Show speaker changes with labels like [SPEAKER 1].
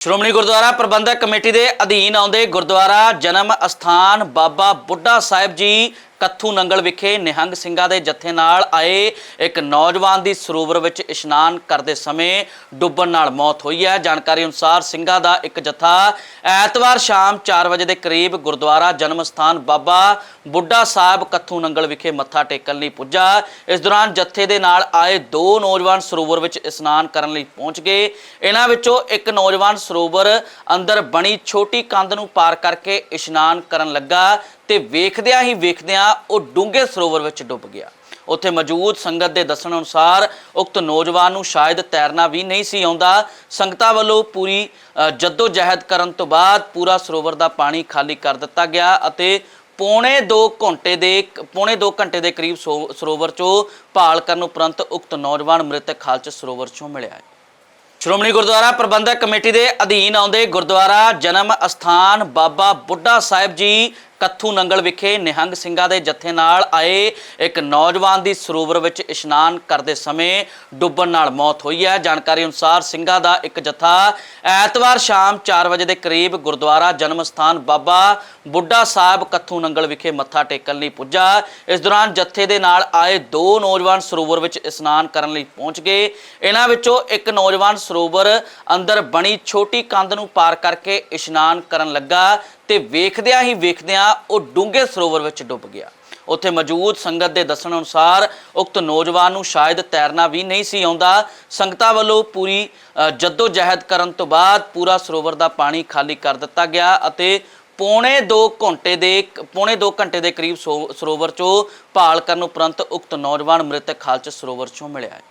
[SPEAKER 1] ਸ਼੍ਰੋਮਣੀ ਗੁਰਦੁਆਰਾ ਪ੍ਰਬੰਧਕ committee ਦੇ ਅਧੀਨ ਆਉਂਦੇ ਗੁਰਦੁਆਰਾ ਜਨਮ ਅਸਥਾਨ ਬਾਬਾ ਬੁੱਢਾ ਸਾਹਿਬ ਜੀ ਕੱਥੂ ਨੰਗਲ ਵਿਖੇ ਨਿਹੰਗ ਸਿੰਘਾਂ ਦੇ ਜਥੇ ਨਾਲ ਆਏ ਇੱਕ ਨੌਜਵਾਨ ਦੀ ਸਰੋਵਰ ਵਿੱਚ ਇਸ਼ਨਾਨ ਕਰਦੇ ਸਮੇਂ ਡੁੱਬਣ ਨਾਲ ਮੌਤ ਹੋਈ ਹੈ। ਜਾਣਕਾਰੀ ਅਨੁਸਾਰ ਸਿੰਘਾਂ ਦਾ ਇੱਕ ਜਥਾ ਐਤਵਾਰ ਸ਼ਾਮ 4 ਵਜੇ ਦੇ ਕਰੀਬ ਗੁਰਦੁਆਰਾ ਜਨਮ ਸਥਾਨ ਬਾਬਾ ਬੁੱਢਾ ਸਾਹਿਬ ਕੱਥੂ ਨੰਗਲ ਵਿਖੇ ਮੱਥਾ ਟੇਕਣ ਲਈ ਪੁੱਜਾ। ਇਸ ਦੌਰਾਨ ਜਥੇ ਦੇ ਨਾਲ ਆਏ ਦੋ ਨੌਜਵਾਨ ਸਰੋਵਰ ਵਿੱਚ ਇਸ਼ਨਾਨ ਕਰਨ ਲਈ ਪਹੁੰਚ ਗਏ। ਇਹਨਾਂ ਵਿੱਚੋਂ ਇੱਕ ਨੌਜਵਾਨ ਸਰੋਵਰ ਅੰਦਰ ਬਣੀ ਛੋਟੀ ਕੰਧ ਨੂੰ ਪਾਰ ਕਰਕੇ ਇਸ਼ਨਾਨ ਕਰਨ ਲੱਗਾ ਤੇ ਵੇਖਦਿਆਂ ਹੀ ਵੇਖਦਿਆਂ ਉਹ ਡੂੰਘੇ ਸਰੋਵਰ ਵਿੱਚ ਡੁੱਬ ਗਿਆ। ਉੱਥੇ ਮੌਜੂਦ ਸੰਗਤ ਦੇ ਦੱਸਣ ਅਨੁਸਾਰ ਉਕਤ ਨੌਜਵਾਨ ਨੂੰ ਸ਼ਾਇਦ ਤੈਰਨਾ ਵੀ ਨਹੀਂ ਸੀ ਆਉਂਦਾ। ਸੰਗਤਾਂ ਵੱਲੋਂ ਪੂਰੀ ਅ, ਕਰਨ ਤੋਂ ਬਾਅਦ ਪੂਰਾ ਸਰੋਵਰ ਦਾ ਪਾਣੀ ਖਾਲੀ ਕਰ ਦਿੱਤਾ ਗਿਆ ਅਤੇ ਪੌਣੇ 2 ਘੰਟੇ ਦੇ ਪੌਣੇ 2 ਘੰਟੇ ਦੇ ਕਰੀਬ ਸਰੋਵਰ ਚੋਂ ਭਾਲ ਕਰਨ ਉਪਰੰਤ ਉਕਤ ਨੌਜਵਾਨ ਮ੍ਰਿਤਕ ਹਾਲਤ ਸਰੋਵਰ ਚੋਂ ਮਿਲਿਆ ਹੈ। ਸ਼੍ਰੋਮਣੀ ਗੁਰਦੁਆਰਾ ਪ੍ਰਬੰਧਕ ਕਮੇਟੀ ਦੇ ਅਧੀਨ ਆਉਂਦੇ ਗੁਰਦੁਆਰਾ ਜਨਮ ਅਸਥਾਨ ਬਾਬਾ ਬੁੱਢਾ ਸਾਹਿਬ ਜੀ ਕੱਥੂ ਨੰਗਲ ਵਿਖੇ ਨਿਹੰਗ ਸਿੰਘਾਂ ਦੇ ਜਥੇ ਨਾਲ ਆਏ ਇੱਕ ਨੌਜਵਾਨ ਦੀ ਸਰੋਵਰ ਵਿੱਚ ਇਸ਼ਨਾਨ ਕਰਦੇ ਸਮੇਂ ਡੁੱਬਣ ਨਾਲ ਮੌਤ ਹੋਈ ਹੈ। ਜਾਣਕਾਰੀ ਅਨੁਸਾਰ ਸਿੰਘਾਂ ਦਾ ਇੱਕ ਜਥਾ ਐਤਵਾਰ ਸ਼ਾਮ 4 ਵਜੇ ਦੇ ਕਰੀਬ ਗੁਰਦੁਆਰਾ ਜਨਮ ਸਥਾਨ ਬਾਬਾ ਬੁੱਢਾ ਸਾਹਿਬ ਕੱਥੂ ਨੰਗਲ ਵਿਖੇ ਮੱਥਾ ਟੇਕਣ ਲਈ ਪੁੱਜਾ। ਇਸ ਦੌਰਾਨ ਜਥੇ ਦੇ ਨਾਲ ਆਏ ਦੋ ਨੌਜਵਾਨ ਸਰੋਵਰ ਵਿੱਚ ਇਸ਼ਨਾਨ ਕਰਨ ਲਈ ਪਹੁੰਚ ਗਏ। ਇਹਨਾਂ ਵਿੱਚੋਂ ਇੱਕ ਨੌਜਵਾਨ ਸਰੋਵਰ ਅੰਦਰ ਬਣੀ ਛੋਟੀ ਕੰਧ ਨੂੰ ਪਾਰ ਕਰਕੇ ਇਸ਼ਨਾਨ ਕਰਨ ਲੱਗਾ। ਤੇ ਵੇਖਦਿਆਂ ਹੀ ਵੇਖਦਿਆਂ ਉਹ ਡੂੰਘੇ ਸਰੋਵਰ ਵਿੱਚ ਡੁੱਬ ਗਿਆ। ਉੱਥੇ ਮੌਜੂਦ ਸੰਗਤ ਦੇ ਦੱਸਣ ਅਨੁਸਾਰ ਉਕਤ ਨੌਜਵਾਨ ਨੂੰ ਸ਼ਾਇਦ ਤੈਰਨਾ ਵੀ ਨਹੀਂ ਸੀ ਆਉਂਦਾ। ਸੰਗਤਾਂ ਵੱਲੋਂ ਪੂਰੀ ਅ, ਜਹਿਦ ਕਰਨ ਤੋਂ ਬਾਅਦ ਪੂਰਾ ਸਰੋਵਰ ਦਾ ਪਾਣੀ ਖਾਲੀ ਕਰ ਦਿੱਤਾ ਗਿਆ ਅਤੇ ਪੌਣੇ 2 ਘੰਟੇ ਦੇ ਪੌਣੇ 2 ਘੰਟੇ ਦੇ ਕਰੀਬ ਸੋ- ਸਰੋਵਰ ਚੋਂ ਭਾਲ ਕਰਨ ਉਪਰੰਤ ਉਕਤ ਨੌਜਵਾਨ ਮ੍ਰਿਤਕ ਹਾਲਤ ਸਰੋਵਰ ਚੋਂ ਮਿਲਿਆ ਹੈ।